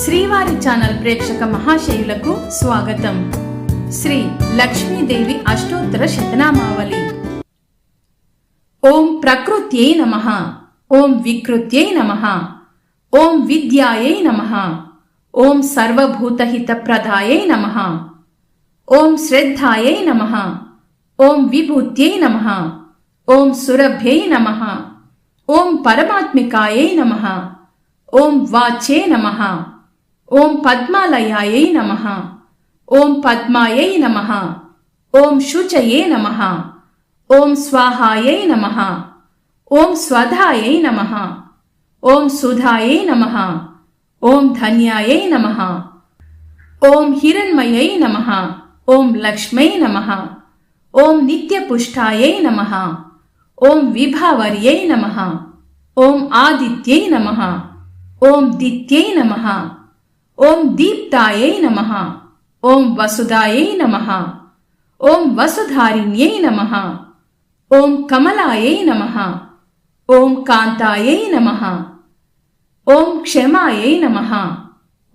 శ్రీవారి ఛానల్ ప్రేక్షక మహాశయులకు స్వాగతం. శ్రీ లక్ష్మీదేవి అష్టోత్తర శతనామావళి. ఓం ప్రకృత్యై నమ. ఓం వికృత్యై నమ. ఓం విద్యాయై నమ. ఓం సర్వభూతహిత ప్రదాయై నమ. ఓం శ్రద్ధాయై నమ. ఓం విభూత్యై నమ. ఓం సురభ్యై నమ. ఓం పరమాత్మికాయై నమ. ఓం వాచే నమ. ॐ पद्मालयायै नमः ॐ पद्मायै नमः ॐ शुचये नमः ॐ स्वाहायै नमः ॐ स्वधायै नमः ॐ सुधायै नमः ॐ धन्यायै नमः ॐ हिरण्मयै नमः ॐ लक्ष्मै नमः ॐ नित्यपुष्टायै नमः ॐ विभावर्यै नमः ॐ आदित्यै नमः ॐ दित्यै नमः ॐ दीप्तायै नमः ॐ वसुधायै नमः ॐ वसुधारिण्यै नमः ॐ कमलायै नमः ॐ कान्तायै नमः ॐ क्षमायै नमः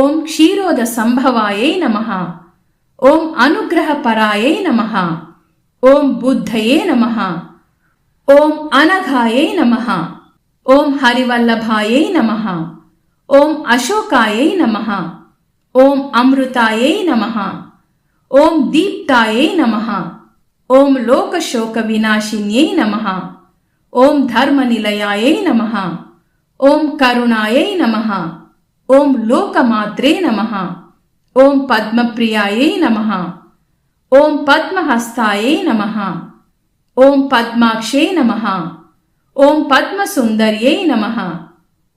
ॐ क्षीरोदसम्भवायै नमः ॐ अनुग्रहपरायै नमः ॐ बुद्धये नमः ॐ अनघायै नमः ॐ हरिवल्लभायै नमः ఓం అశోకాయై నమ ఓం అమృతాయై నమ ఓం దీప్తాయై నమ ఓం లోకశోక వినాశిన్యై నమ ఓం ధర్మనిలయాయై నమ ఓం కరుణాయై నమ ఓం లోకమాత్రే నమ ఓం పద్మప్రియాయై నమ ఓం పద్మహస్తాయై నమ ఓం పద్మాక్షే నమ ఓం పద్మసుందర్యై నమ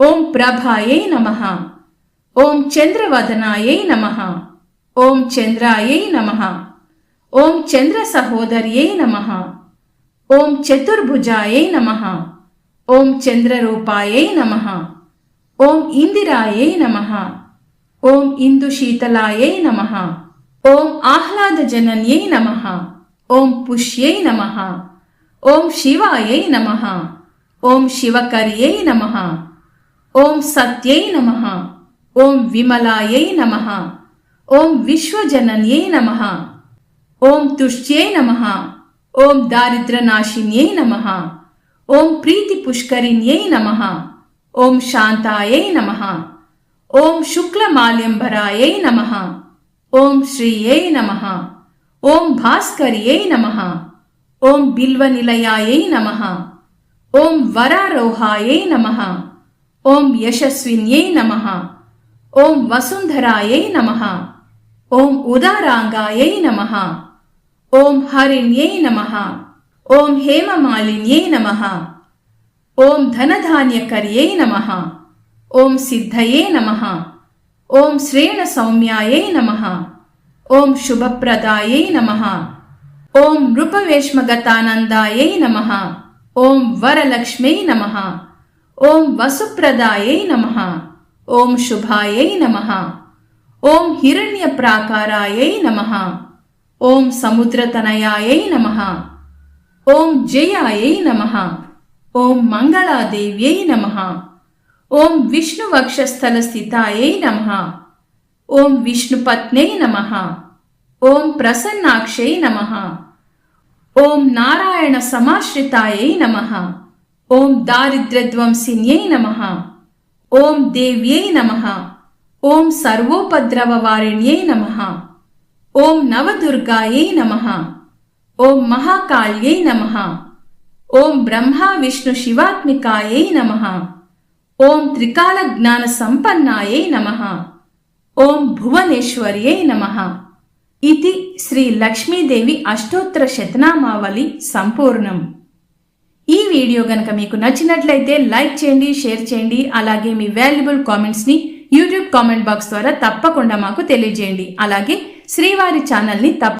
ఓం ప్రభాయై నమ ఓం చంద్రవదనాయై నమ ఓం చంద్రాయై నమ ఓం చంద్ర సహోదర్యై నమ ఓం చతుర్భుజాయై నమ ఓం చంద్రరూపాయై నమ ఓం ఇందిరాయై నమ ఓం ఇందుశీతలాయై నమ ఓం ఆహ్లాదజనన్యై నమ ఓం పుష్యై నమ ఓం శివాయై నమ ఓం శివకర్యై నమ ॐ सत्यै नमः ॐ विमलायै नमः ॐ विश्वजनन्यै नमः ॐ तुष्ट्यै नमः ॐ दिद्रनाशिन्यै नमः ॐ प्रीतिपुष्करिण्यै नमः ॐ शान्तायै नमः ॐ शुक्लमाल्यम्बरायै नमः ॐ श्रिय नमः ॐ भास्कर्यै नमः ॐ बिल्वनिलयायै नमः ॐ वरारोहायै नमः ఓం యశస్విన్యై నమ ఓం వసుంధరాయై నమ ఓం ఉదారాంగాయై నమ ఓం హరిణ్యై నమ ఓం హేమమాలిన్యై నమ ఓం ధనధాన్యకర్యై నమ ఓం సిద్ధయే నమ ఓం శ్రేణ సౌమ్యాయై నమ ఓం శుభప్రదాయై నమ ఓం నృపవేష్మగతానందాయై నమ ఓం వరలక్ష్మై నమ ఓం వసుప్రదాయై నమ. ఓం శుభాయై నమ. ఓం హిరణ్య ప్రాకారాయై నమ. ఓం సముద్రతనయాయై నమ. ఓం జయాయై నమ. ఓం మంగళాదేవ్యై నమ. ఓం విష్ణువక్షస్థలస్థితాయై నమ. ఓం విష్ణుపత్నై నమ. ఓం ప్రసన్నాక్షై నమ. ఓం నారాయణ సమాశ్రితాయై నమ. ఓం దారిద్ర్యధ్వంసిన్యై నమ. ఓం దేవ్యై నమ. ఓం సర్వోపద్రవవారిణ్యై నమ. ఓం నవదుర్గాయై నమ. ఓం మహాకాళ్యై నమ. ఓం బ్రహ్మా విష్ణు శివాత్మికాయై నమ. ఓం త్రికాల జ్ఞాన సంపన్నాయై నమ. ఓం భువనేశ్వర్యై నమ. ఇది శ్రీ లక్ష్మీదేవి అష్టోత్తర శతనామావళి సంపూర్ణం. ఈ వీడియో గనక మీకు నచ్చినట్లయితే లైక్ చేయండి షేర్ చేయండి అలాగే మీ వాల్యుబుల్ కామెంట్స్ని యూట్యూబ్ కామెంట్ బాక్స్ ద్వారా తప్పకుండా మాకు తెలియజేయండి. అలాగే శ్రీవారి ఛానల్ని తప్ప